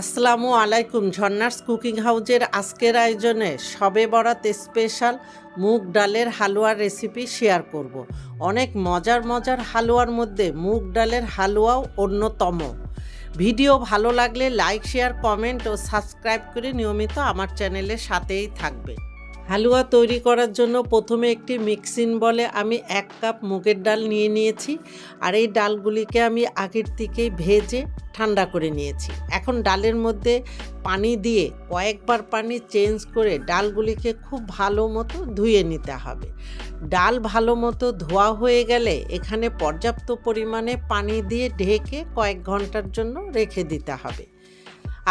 আসসালামু আলাইকুম, ঝর্নার্স কুকিং হাউজের আজকের আয়োজনে সবে বরাত স্পেশাল মুগ ডালের হালুয়ার রেসিপি শেয়ার করব। অনেক মজার মজার হালুয়ার মধ্যে মুগ ডালের হালুয়াও অন্যতম ভিডিও ভালো লাগলে লাইক, শেয়ার, কমেন্ট ও সাবস্ক্রাইব করে নিয়মিত আমার চ্যানেলের সাথেই থাকবেন হালুয়া তৈরি করার জন্য প্রথমে একটি মিক্সিন বলে আমি এক কাপ মুগের ডাল নিয়ে নিয়েছি আর এই ডালগুলিকে আমি আগের থেকেই ভেজে ঠান্ডা করে নিয়েছি। এখন ডালের মধ্যে পানি দিয়ে কয়েকবার পানি চেঞ্জ করে ডালগুলিকে খুব ভালো মতো ধুয়ে নিতে হবে। ডাল ভালো মতো ধোয়া হয়ে গেলে এখানে পর্যাপ্ত পরিমাণে পানি দিয়ে ঢেকে কয়েক ঘণ্টার জন্য রেখে দিতে হবে।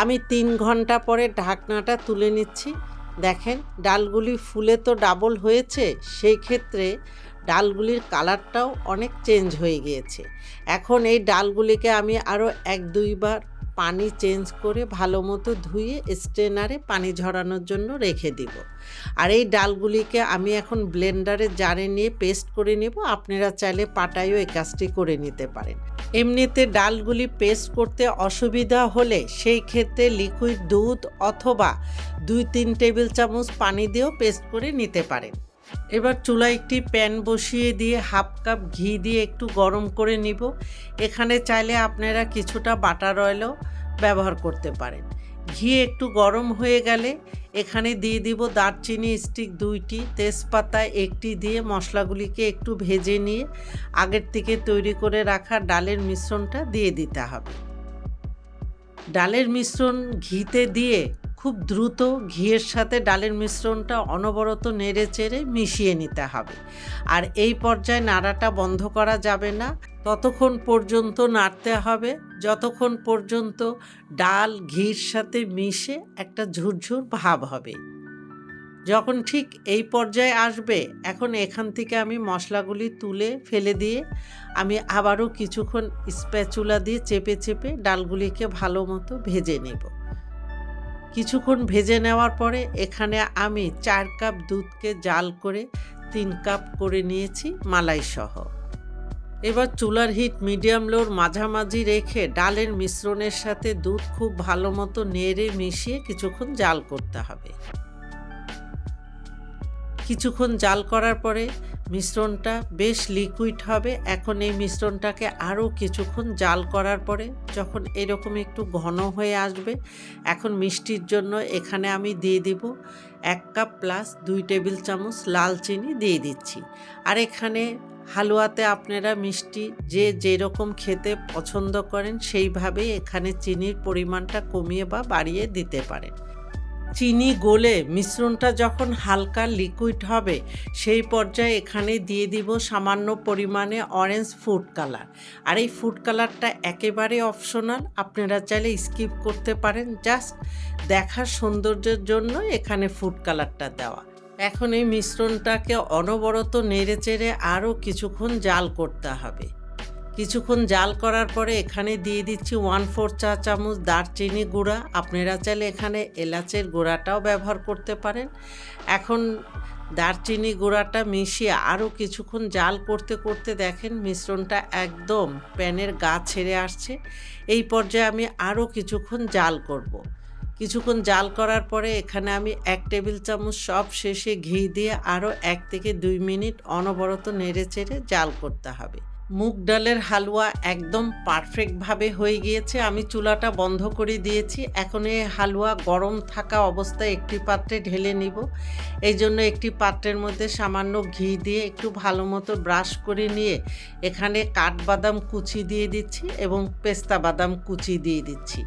আমি তিন ঘণ্টা পরে ঢাকনাটা তুলে নিচ্ছি। দেখেন, ডালগুলি ফুলে তো ডাবল হয়েছে, সেই ক্ষেত্রে ডালগুলির কালারটাও অনেক চেঞ্জ হয়ে গিয়েছে। এখন এই ডালগুলিকে আমি আরও এক দুইবার পানি চেঞ্জ করে ভালো মতো ধুয়ে স্ট্রেনারে পানি ঝরানোর জন্য রেখে দিব। আর এই ডালগুলিকে আমি এখন ব্লেন্ডারে জারে নিয়ে পেস্ট করে নেব। আপনারা চাইলে পাটায়ও এই কাজটি করে নিতে পারেন। এমনিতে ডালগুলি পেস্ট করতে অসুবিধা হলে সেই ক্ষেত্রে লিকুইড দুধ অথবা দুই তিন টেবিল চামচ পানি দিয়েও পেস্ট করে নিতে পারেন। এবার চুলায় একটি প্যান বসিয়ে দিয়ে হাফ কাপ ঘি দিয়ে একটু গরম করে নিব। এখানে চাইলে আপনারা কিছুটা বাটার অয়েলও ব্যবহার করতে পারেন। ঘি একটু গরম হয়ে গেলে এখানে দিয়ে দিব দারচিনি স্টিক দুইটি, তেজপাতা একটি দিয়ে মশলাগুলিকে একটু ভেজে নিয়ে আগের থেকে তৈরি করে রাখা ডালের মিশ্রণটা দিয়ে দিতে হবে। ডালের মিশ্রণ ঘিতে দিয়ে খুব দ্রুত ঘিয়ের সাথে ডালের মিশ্রণটা অনবরত নেড়ে চেড়ে মিশিয়ে নিতে হবে। আর এই পর্যায়ে নাড়াটা বন্ধ করা যাবে না। ততক্ষণ পর্যন্ত নাড়তে হবে। যতক্ষণ পর্যন্ত ডাল ঘির সাথে মিশে একটা ঝুরঝুর ভাব হবে। যখন ঠিক এই পর্যায়ে আসবে, এখন এখান থেকে আমি মশলাগুলি তুলে ফেলে দিয়ে আমি আবারও কিছুক্ষণ স্প্যাচুলা দিয়ে চেপে চেপে ডালগুলিকে ভালো মতো ভেজে নেব। কিছুক্ষণ ভেজে নেওয়ার পরে এখানে আমি চার কাপ দুধকে জাল করে তিন কাপ করে নিয়েছি মালাই সহ এবার চুলার হিট মিডিয়াম লোর মাঝামাঝি রেখে ডালের মিশ্রণের সাথে দুধ খুব ভালো মতো নেড়ে মিশিয়ে কিছুক্ষণ জাল করতে হবে। কিছুক্ষণ জাল করার পরে মিশ্রণটা বেশ লিকুইড হবে। এখন এই মিশ্রণটাকে আরও কিছুক্ষণ জাল করার পরে যখন এরকম একটু ঘন হয়ে আসবে, এখন মিষ্টির জন্য এখানে আমি দিয়ে দিব এক কাপ প্লাস দুই টেবিল চামচ লাল চিনি দিয়ে দিচ্ছি। আর এখানে হালুয়াতে আপনারা মিষ্টি যে যেরকম খেতে পছন্দ করেন সেইভাবেই এখানে চিনির পরিমাণটা কমিয়ে বা বাড়িয়ে দিতে পারেন। চিনি গলে মিশ্রণটা যখন হালকা লিকুইড হবে, সেই পর্যায়ে এখানে দিয়ে দিব সামান্য পরিমাণে অরেঞ্জ ফুড কালার আর এই ফুড কালারটা একেবারে অপশনাল আপনারা চাইলে স্কিপ করতে পারেন জাস্ট দেখার সৌন্দর্যের জন্য এখানে ফুড কালারটা দেওয়া। এখন এই মিশ্রণটাকে অনবরত নেড়ে চেড়ে আরও কিছুক্ষণ জাল করতে হবে। কিছুক্ষণ জাল করার পরে এখানে দিয়ে দিচ্ছি ওয়ান ফোর চা চামচ দারচিনি গুঁড়া। আপনারা চাইলে এখানে এলাচের গুঁড়াটাও ব্যবহার করতে পারেন। এখন দারচিনি গুঁড়াটা মিশিয়ে আরও কিছুক্ষণ জাল করতে করতে দেখেন মিশ্রণটা একদম প্যানের গা ছেড়ে আসছে। এই পর্যায়ে আমি আরও কিছুক্ষণ জাল করব। কিছুক্ষণ জাল করার পরে এখানে আমি এক টেবিল চামচ সব শেষে ঘি দিয়ে আরও এক থেকে দুই মিনিট অনবরত নেড়ে চেড়ে জাল করতে হবে। মুগ ডালের হালুয়া একদম পারফেক্টভাবে হয়ে গিয়েছে। আমি চুলাটা বন্ধ করে দিয়েছি। এখন এই হালুয়া গরম থাকা অবস্থায় একটি পাত্রে ঢেলে নিব। এই জন্য একটি পাত্রের মধ্যে সামান্য ঘি দিয়ে একটু ভালো মতো ব্রাশ করে নিয়ে এখানে কাঠবাদাম কুচি দিয়ে দিচ্ছি এবং পেস্তা বাদাম কুচি দিয়ে দিচ্ছি।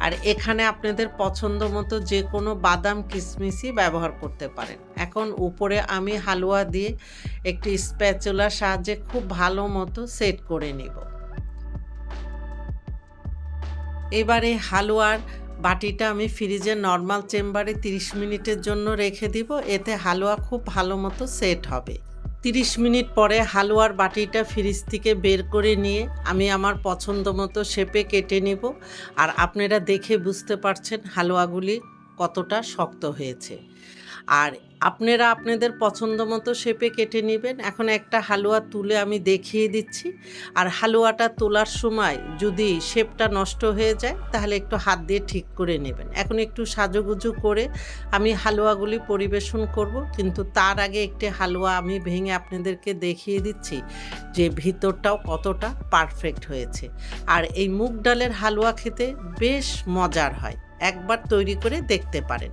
আর এখানে আপনাদের পছন্দ মতো যে কোনো বাদাম কিশমিশই ব্যবহার করতে পারেন। এখন উপরে আমি হালুয়া দিয়ে একটি স্প্যাচুলার সাহায্যে খুব ভালো মতো সেট করে নেব। এবারে হালুয়ার বাটিটা আমি ফ্রিজে নর্মাল চেম্বারে 30 মিনিটের জন্য রেখে দিব। এতে হালুয়া খুব ভালো মতো সেট হবে। 30 মিনিট পরে হালুয়ার বাটিটা ফ্রিজ থেকে বের করে নিয়ে আমি আমার পছন্দ মতো শেপে কেটে নেব। আর আপনারা দেখে বুঝতে পারছেন হালুয়াগুলি কতটা শক্ত হয়েছে। আর আপনারা আপনাদের পছন্দ মতো শেপে কেটে নেবেন। এখন একটা হালুয়া তুলে আমি দেখিয়ে দিচ্ছি। আর হালুয়াটা তোলার সময় যদি শেপটা নষ্ট হয়ে যায়, তাহলে একটু হাত দিয়ে ঠিক করে নেবেন। এখন একটু সাজুগুজু করে আমি হালুয়াগুলি পরিবেশন করব। কিন্তু তার আগে একটি হালুয়া আমি ভেঙে আপনাদেরকে দেখিয়ে দিচ্ছি যে ভিতরটাও কতটা পারফেক্ট হয়েছে। আর এই মুগ ডালের হালুয়া খেতে বেশ মজার হয়। একবার তৈরি করে দেখতে পারেন।